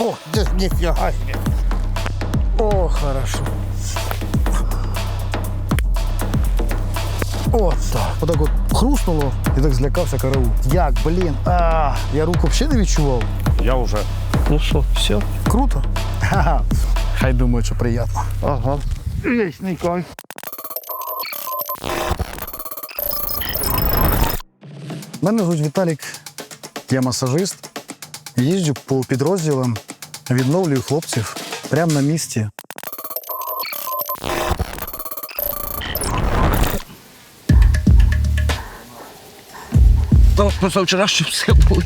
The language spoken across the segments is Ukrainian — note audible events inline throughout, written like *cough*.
О, да нифига себе. О, хорошо. От так. Отак от хрустнуло і так злякався караул. Як, блін, а, я руку взагалі не відчував. Я вже. Ну що, все? Круто. Ха-ха. Хай думають, що приємно. Ага. Вічний кайф. Мене звуть Віталік, я масажист. Їжджу по підрозділам, відновлюю хлопців прямо на місці. То позавчора що все було.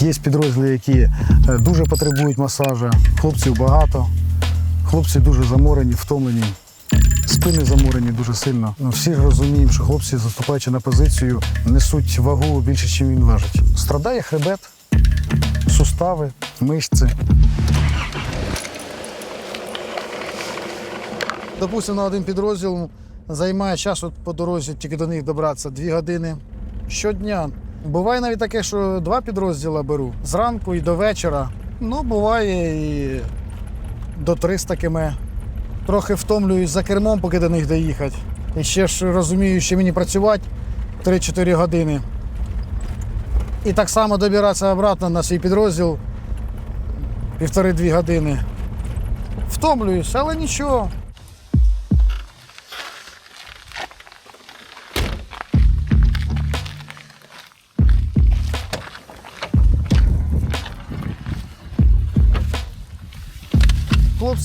Є підрозділи, які е, дуже потребують масажа. Хлопців багато, хлопці дуже заморені, втомлені. Спини заморені дуже сильно. Ну, Всі розуміємо, що хлопці, заступаючи на позицію, несуть вагу більше, ніж він важить. Страдає хребет, сустави, мишці. Допустимо, на один підрозділ займає час от по дорозі тільки до них добратися дві години щодня. Буває навіть таке, що два підрозділа беру зранку і до вечора. Ну, буває і до 300 км. Трохи втомлююсь за кермом, поки до них доїхати. І ще ж розумію, що мені працювати 3-4 години. І так само добиратися обратно на свій підрозділ півтори-дві години. Втомлююсь, але нічого.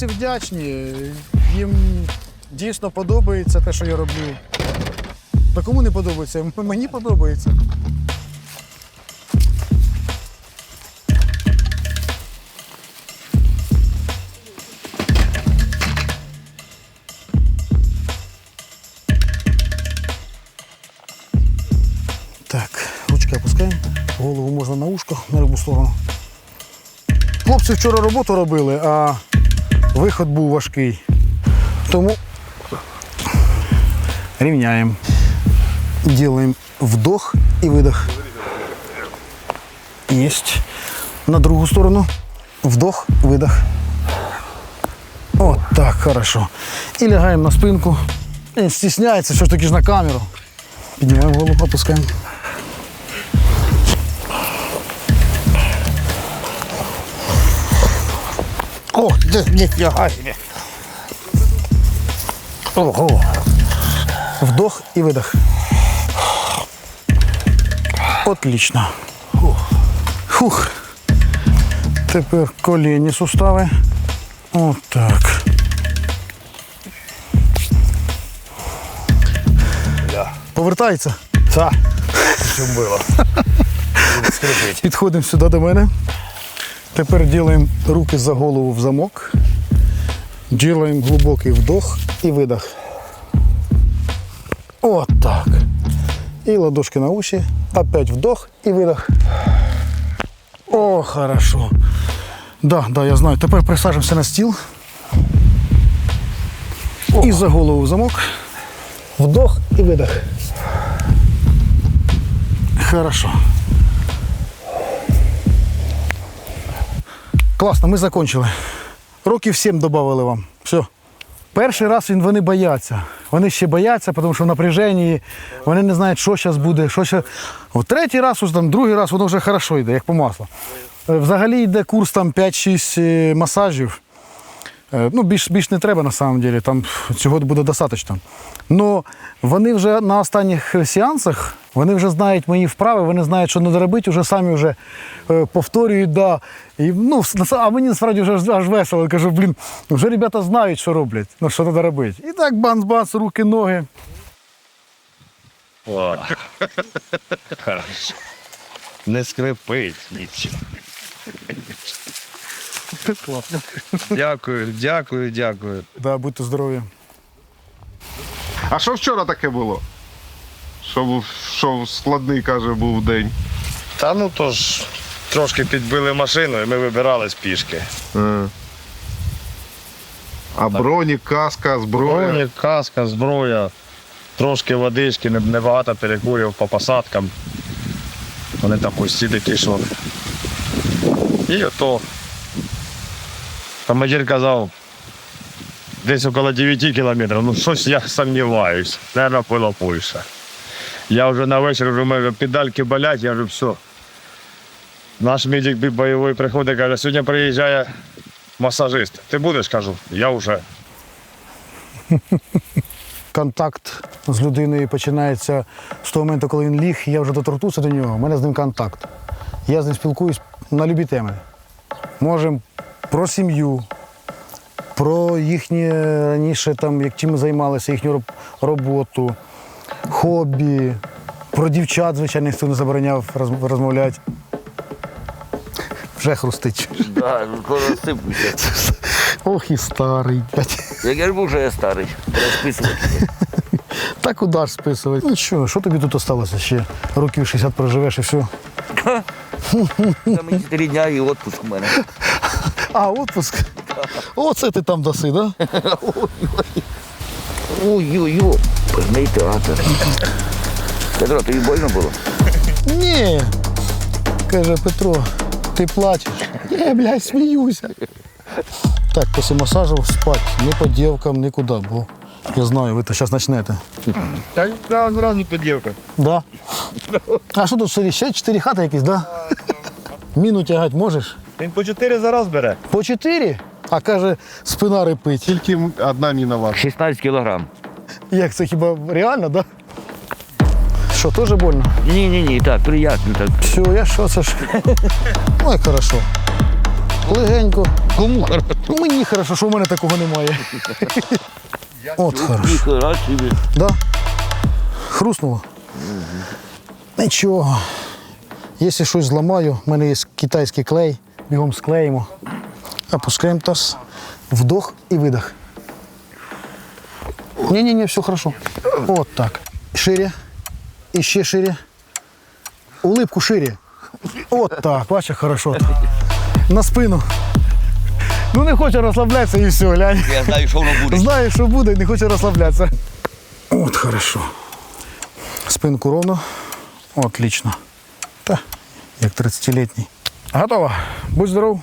Хлопці вдячні. Їм дійсно подобається те, що я роблю. Та кому не подобається? Мені подобається. Так, ручки опускаємо. Голову можна на ушко, на любу сторону. Хлопці вчора роботу робили, а виход був важкий. Тому рівняємо. Ділаємо вдох і видох. Єсть. На другу сторону. Вдох, видох. От так, хорошо. І лягаємо на спинку. Він стісняється, що ж таки ж на камеру. Піднімаємо голову, опускаємо. О, себе. Ого. Вдох і видох. Отлично. Фух. Тепер колінні сустави. Отак. Повертається. Так. Що було? Підходимо сюди до мене. Тепер ділаємо руки за голову в замок. Ділаємо глибокий вдох і видох. От так. І ладошки на уші. Опять вдох і видох. О, хорошо. Да, да, я знаю. Тепер присаджуємося на стіл. І за голову в замок. Вдох і видох. Хорошо. Класно, ми закончили. Років 7 додали вам. Все. Перший раз він, вони бояться. Вони ще бояться, тому що в напряженні, вони не знають, що зараз буде, що ще. От третій раз, там, другий раз воно вже хорошо йде, як по маслу. Е, Взагалі йде курс там 5-6 е, масажів. Е, Ну, більш, більш не треба на самом деле, там цього буде достатньо. Но вони вже на останніх сеансах, вони вже знають мої вправи, вони знають, що треба робити, вже самі вже е, повторюють, да. І, ну, а мені насправді вже аж, весело. Кажу, блін, вже ребята знають, що роблять, ну, що треба робити. І так банс-банс, руки, ноги. О. *laughs* Хорошо. Не скрипить нічого. Класно. Дякую, дякую, дякую. Да, будьте здорові. А що вчора таке було? Що, був- що складний, каже, був день. Та ну то ж трошки підбили машину і ми вибирались пішки. Е. А броні, каска, зброя. Броні, каска, зброя. трошки водички, небагато перекурів по посадкам. Вони там пусті такі, що. І ото. Командир казав, десь около 9 кілометрів. Ну щось я сумніваюсь. Наверно, було більше. Я вже на вечір вже мене педальки болять, я вже все. Наш медик бойовий приходить, каже, сьогодні приїжджає масажист. Ти будеш, кажу, я вже. *laughs* Контакт з людиною починається з того моменту, коли він ліг, я вже доторкнувся до нього, у мене з ним контакт. Я з ним спілкуюсь на любі теми. Можемо про сім'ю, про їхнє раніше, там, як чим займалися, їхню роботу, хобі, про дівчат, звичайно, ніхто не забороняв розмовляти. Вже хрустить. Да, скоро сиплюся. Ох і старий. Як я ж був, що я старий. Розписувати. Та куди ж списувати? Ну що, що тобі тут осталося ще? Років 60 проживеш і все. Там мені 4 дня і відпуск у мене. А, отпуск. Оце ти там даси, да? Ой-ой-ой, пожний театр. Петро, тобі больно було? Ні. Каже Петро, ти плачеш. Я, блядь, сміюся. Так, після масажу спать. Ні по дівкам, нікуди, бо я знаю, ви то зараз почнете. Та я одразу не під'ївка. Да. А що тут в селі? Ще чотири хати якісь, да? Міну тягати можеш? Він по 4 за раз бере. По чотири? А каже, спина репить. Тільки одна міна ваша. 16 кілограм. Як це хіба реально, да? Що, теж больно? Ні, ні, ні, так, приємно так. Все, я що це ж. Ой, хорошо. Легенько. Кому хорошо? Ну, мені хорошо, що в мене такого немає. От хорошо. Ніхера собі. Да? Хрустнуло? Нічого. Якщо щось зламаю, в мене є китайський клей, бігом склеїмо. Опускаємо таз. Вдох і видох. Ні-ні-ні, все хорошо. От так. Шире. І ще шире. Улипку шире. От так, бачиш, хорошо. На спину. Ну не хоче розслаблятися і все, глянь. Я знаю, що воно буде. Знає, що буде, не хоче розслаблятися. От хорошо. Спинку ровно. Отлично. Та, як 30-літній. Готово. Будь здоров.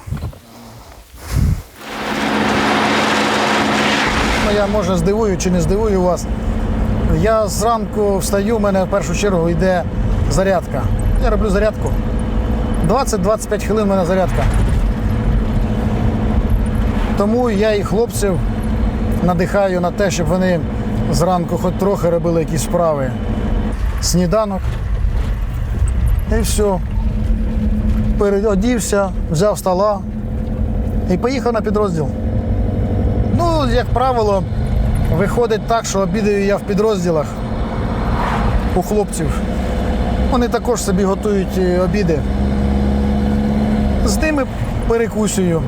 Ну, я може здивую чи не здивую вас. Я зранку встаю, у мене в першу чергу йде зарядка. Я роблю зарядку. 20-25 хвилин у мене зарядка. Тому я і хлопців надихаю на те, щоб вони зранку хоч трохи робили якісь справи. Сніданок. І все. Переодівся, взяв стола і поїхав на підрозділ. Ну, як правило, виходить так, що обідаю я в підрозділах у хлопців. Вони також собі готують е, обіди. З ними перекусую.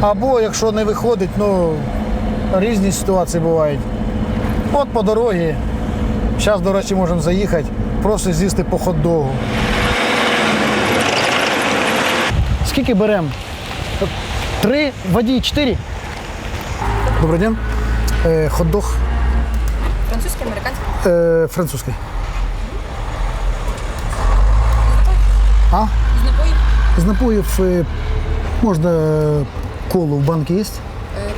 Або якщо не виходить, ну різні ситуації бувають. От по дорозі. Зараз, до речі, можемо заїхати, просто з'їсти по хот-догу. Скільки беремо? Три, водій, чотири. Добрий день. Е, хот-дог Французький, американський. е, французький. А? З напоїв? З напоїв е, можна е, колу в банки є? Е,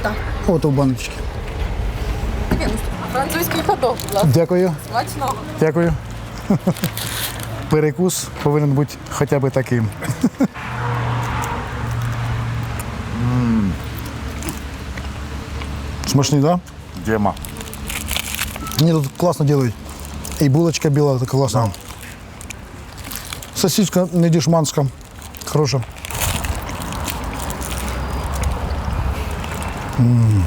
так. От у баночці. 90. Французький ходок, будь ласка. Дякую. Смачного. Дякую. *laughs* Перекус повинен бути хоча б таким. *laughs* Смачний, так? Да? Дема. Мені тут класно роблять. І булочка біла така класна. Сосиска не дешманська. Хороша. М.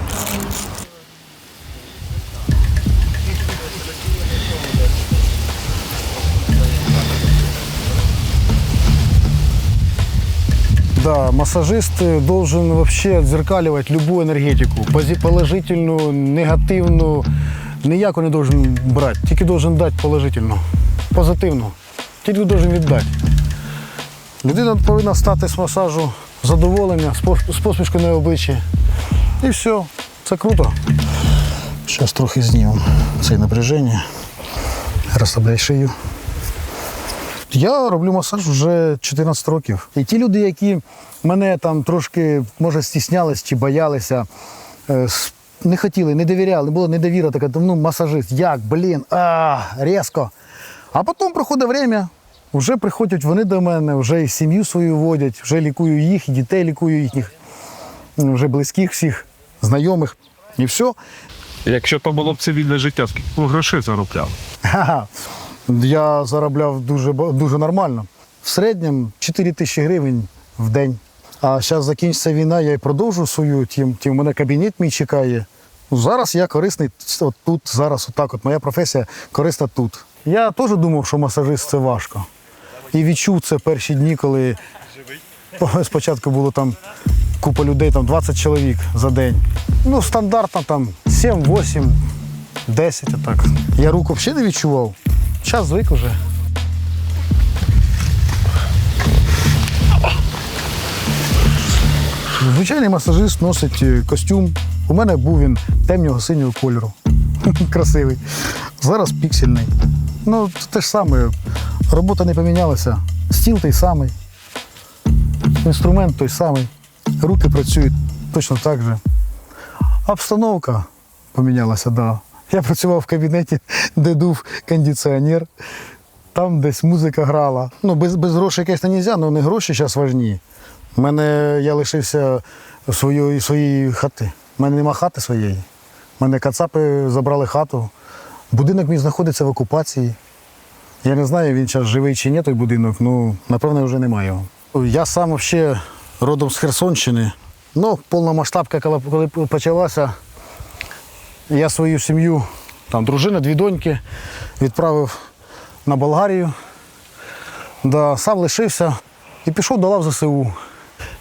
Да, массажист должен вообще отзеркаливать любую энергетику. Положительную, негативну. Ніяку не должен брати, тільки должен дати положительну, позитивну. Тільки должен віддати. Людина повинна стати з масажу задоволення, з посмішкою на обличчі. І все, це круто. Зараз трохи знімемо це напряження. Розслабляй шию. Я роблю масаж вже 14 років. І ті люди, які мене там трошки, може, стіснялись чи боялися, е, не хотіли, не довіряли, була недовіра така, ну, масажист, як, блін, а, різко. А потім проходить время, вже приходять вони до мене, вже і сім'ю свою водять, вже лікую їх, і дітей лікую їхніх, вже близьких всіх, знайомих. І все. Якщо то було б цивільне життя, скільки грошей заробляв? Я заробляв дуже, дуже нормально. В середньому 4 тисячі гривень в день. А зараз закінчиться війна, я і продовжу свою, тим, тим у мене кабінет мій чекає. Ну, Зараз я корисний от тут, зараз, отак. От моя професія корисна тут. Я теж думав, що масажист це важко. І відчув це перші дні, коли *laughs* спочатку було там купа людей, там 20 чоловік за день. Ну, стандартно там 7-8, 10 отак. Я руку взагалі не відчував. Час звик уже. Звичайний масажист носить е, костюм. У мене був він темного синього кольору. *laughs* Красивий. Зараз піксельний. Ну, це те ж саме. Робота не помінялася. Стіл той самий. Інструмент той самий. Руки працюють точно так же. Обстановка помінялася. Да. Я працював в кабінеті, де дув кондиціонер. Там десь музика грала. Ну, без, без грошей, звісно, не можна, але не гроші зараз важні. У мене я лишився своєї, своєї хати. У мене нема хати своєї. У мене кацапи забрали хату. Будинок мій знаходиться в окупації. Я не знаю, він зараз живий чи ні, той будинок, ну, напевно, вже немає його. Я сам взагалі родом з Херсонщини. Ну, повномасштабка, коли, почалася, я свою сім'ю, там дружина, дві доньки, відправив на Болгарію. Да, сам лишився і пішов до лав ЗСУ.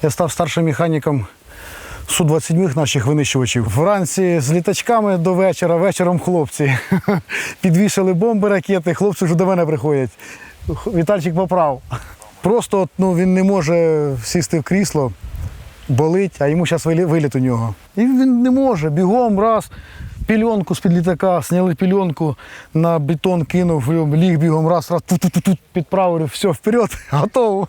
Я став старшим механіком Су-27 наших винищувачів. Вранці з літачками до вечора, вечором хлопці. *laughs* Підвішали бомби, ракети, хлопці вже до мене приходять. Вітальчик поправ. Просто ну, він не може сісти в крісло, болить, а йому зараз виліт у нього. І він не може. Бігом раз, пільонку з-під літака, зняли пільонку, на бетон кинув, ліг бігом раз, раз, тут підправили, все, вперед, *laughs* готово.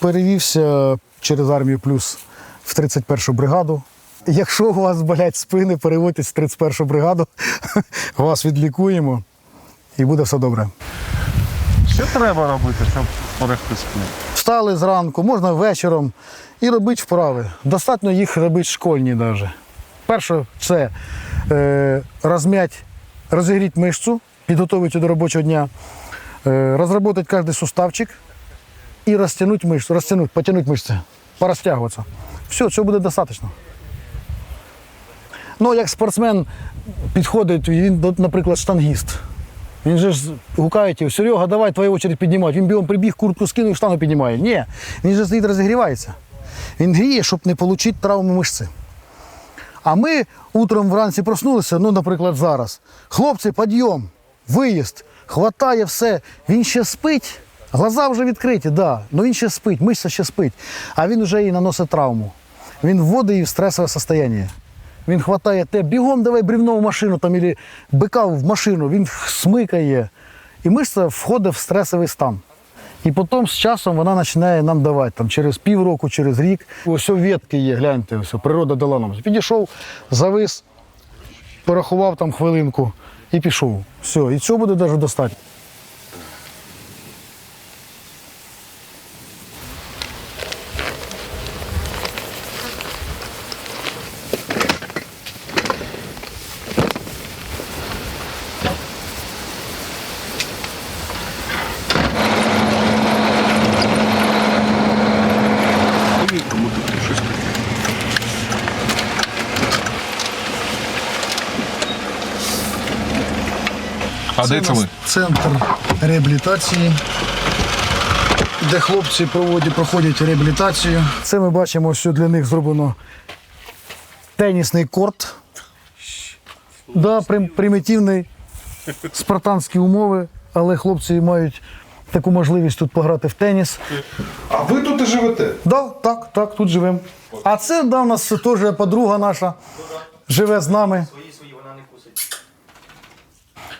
Перевівся через армію плюс в 31-шу бригаду. Якщо у вас болять спини, переводьтесь в 31-шу бригаду, *laughs* вас відлікуємо і буде все добре. Що треба робити, щоб порехти спину? Встали зранку, можна вечором і робити вправи. Достатньо їх робити школьні навіть. Перше це е, розм'ять, розігріти мишцю, підготувати до робочого дня, е, розробити кожен суставчик і розтягнути мишцю, розтягнути, потягнути мишці, порозтягуватися. Все, цього буде достатньо. Ну, як спортсмен підходить, він, наприклад, штангіст. Він же ж гукає його, Серега, давай твою очередь піднімати. Він бігом прибіг, куртку скинув і штангу піднімає. Ні, він же стоїть розігрівається. Він гріє, щоб не отримати травму мишці. А ми утром вранці проснулися, ну, наприклад, зараз. Хлопці, підйом, виїзд, хватає все. Він ще спить, глаза вже відкриті, да, ну він ще спить, мишця ще спить. А він вже і наносить травму. Він вводить її в стресове состояние. Він хватає те, бігом давай брівно в машину там, або бика в машину, він смикає. І мишця входить в стресовий стан. І потім з часом вона починає нам давати там, через півроку, через рік. Ось ветки є, гляньте, ось, природа дала нам. Підійшов, завис, порахував там хвилинку і пішов. Все, і цього буде навіть достатньо. А де це ми? Центр реабілітації, де хлопці проводять, проходять реабілітацію. Це ми бачимо, що для них зроблено тенісний корт. Да, прим- примітивний, спартанські умови, але хлопці мають таку можливість тут пограти в теніс. А ви тут і живете? Да, так, так, тут живемо. А це да, у нас теж подруга наша. Живе з нами.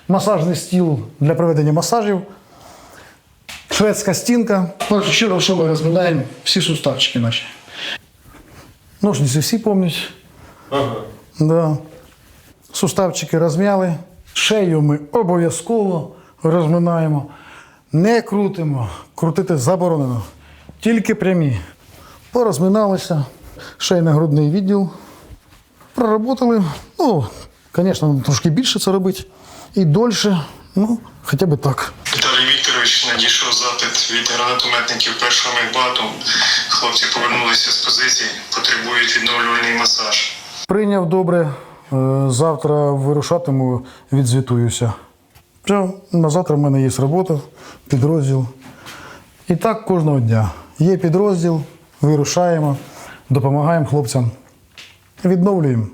Масажний стіл для проведення масажів. Шведська стінка. Щиро що ми розглядаємо всі суставчики наші. Ножниці всі пам'ятають. Ага. Да. Суставчики розм'яли. Шею ми обов'язково розминаємо. Не крутимо. Крутити заборонено. Тільки прямі. Порозминалися. Шейно-грудний відділ. Проработали. Ну, звісно, трошки більше це робити. І дольше. Ну, хоча б так. Віталій Вікторович надійшов запит від гранатометників першого мехбату. Хлопці повернулися з позицій, потребують відновлювальний масаж. Прийняв добре. Е, Завтра вирушатиму, відзвітуюся. Все, на завтра в мене є робота, підрозділ. І так кожного дня. Є підрозділ, вирушаємо, допомагаємо хлопцям. Відновлюємо.